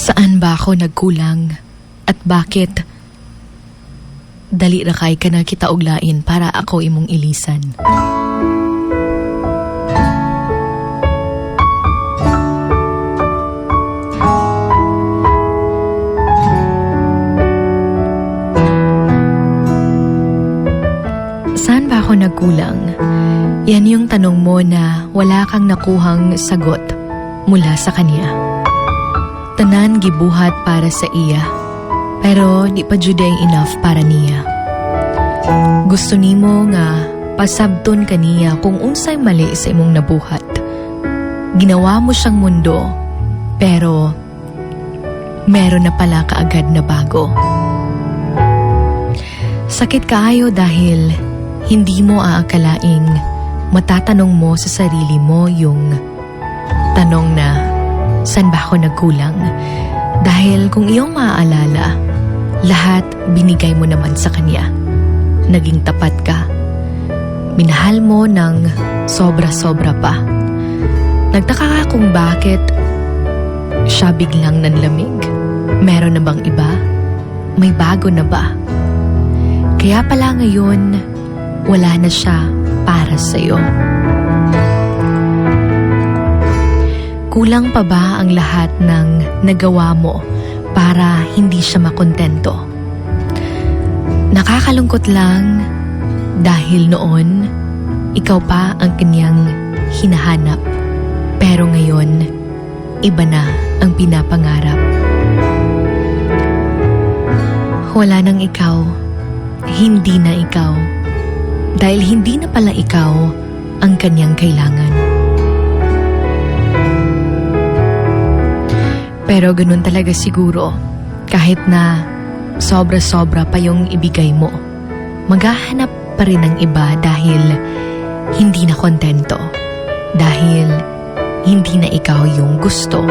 Saan ba ako nagkulang? At bakit? Dali ra kay ka na kita uglain para ako imong ilisan. Saan ba ako nagkulang? Yan yung tanong mo na wala kang nakuhang sagot mula sa kanya. Tanan gibuhat para sa iya, pero di pa jud enough para niya. Gusto nimo nga pasabton kaniya kung unsay mali sa imong nabuhat. Ginawa mo siyang mundo, pero meron na pala kaagad na bago. Sakit kaayo dahil hindi mo aakalaing matatanong mo sa sarili mo yung tanong na saan ba ako nagkulang? Dahil kung iyong maaalala, lahat binigay mo naman sa kanya. Naging tapat ka. Minahal mo ng sobra-sobra pa. Nagtaka ka kung bakit siya biglang nanlamig. Meron na bang iba? May bago na ba? Kaya pala ngayon, wala na siya para sa'yo. Kulang pa ba ang lahat ng nagawa mo para hindi siya makontento? Nakakalungkot lang dahil noon, ikaw pa ang kanyang hinahanap. Pero ngayon, iba na ang pinapangarap. Wala nang ikaw, hindi na ikaw. Dahil hindi na pala ikaw ang kanyang kailangan. Pero ganun talaga siguro, kahit na sobra-sobra pa yung ibigay mo, maghahanap pa rin ng iba dahil hindi na kontento. Dahil hindi na ikaw yung gusto.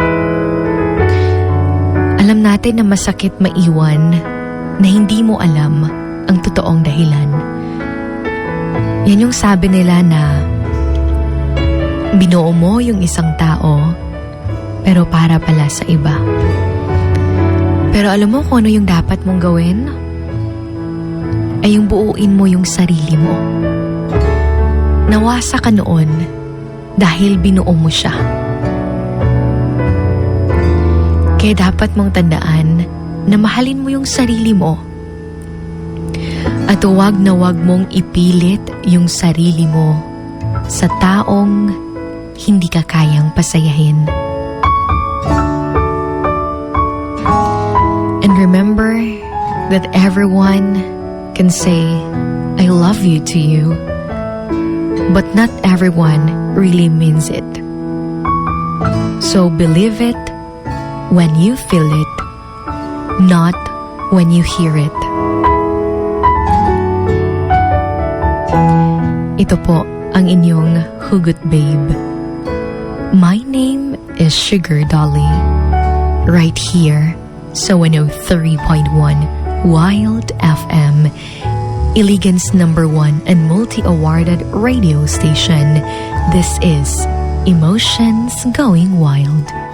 Alam natin na masakit maiwan na hindi mo alam ang totoong dahilan. Yan yung sabi nila na binuo mo yung isang tao pero para pala sa iba. Pero alam mo kung ano yung dapat mong gawin? Ay yung buuin mo yung sarili mo. Nawasa ka noon dahil binuo mo siya. Kaya dapat mong tandaan na mahalin mo yung sarili mo at huwag na huwag mong ipilit yung sarili mo sa taong hindi ka kayang pasayahin. And remember that everyone can say, I love you to you, but not everyone really means it. So believe it when you feel it, not when you hear it. Ito po ang inyong Hugot Babe. My name is Sugar Dolly. Right here sa 103.1 Wild FM, Iligan's number one and multi-awarded radio station. This is Emotions Going Wild.